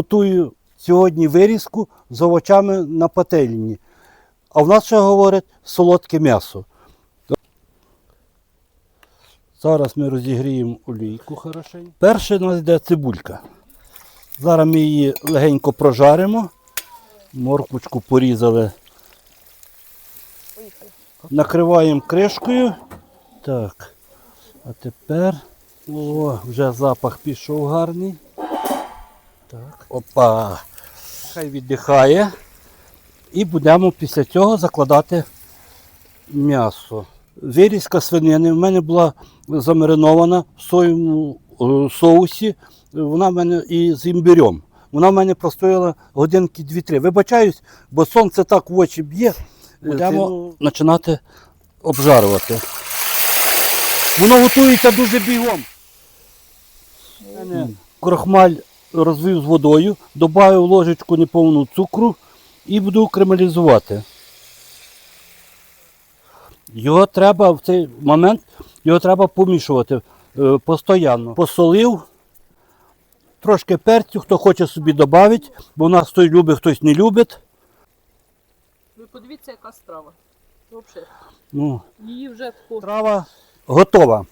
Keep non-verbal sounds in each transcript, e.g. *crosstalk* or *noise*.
Готую сьогодні вирізку з овочами на пательні. А в нас ще говорять солодке м'ясо. Зараз ми розігріємо олійку хорошенько. Перше у нас йде цибулька. Зараз ми її легенько прожаримо. Морквочку порізали. Накриваємо кришкою. Так. А тепер. О, вже запах пішов гарний. Так. Опа. Хай віддихає. І будемо після цього закладати м'ясо. Вирізка свинини в мене була замаринована в соєвому е, соусі. Вона в мене і з імбирем. Вона в мене простояла годинки 2-3. Вибачаюсь, бо сонце так в очі б'є. Будемо починати обжарувати. Воно готується дуже бігом. Крохмаль розвів з водою, додаю ложечку неповну цукру і буду кремалізувати. Його треба в цей момент його треба помішувати е, постійно. Посолив, трошки перцю, хто хоче собі додати, бо у нас хтось любить, хтось не любить. Ви подивіться, яка страва. Взагалі. Ну, Її вже тако. Трава готова.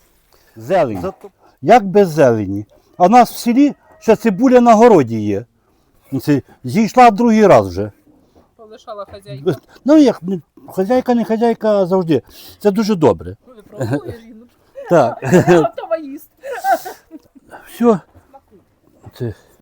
Зелень. Як без зелені? А в нас в селі ще цибуля на городі є. Це Зійшла другий раз вже. полишала хазяйка. Ну як, ну, хазяйка, не хазяйка, а завжди. Це дуже добре. Ви жінку. Так. *laughs* Готова їсти. Все. Це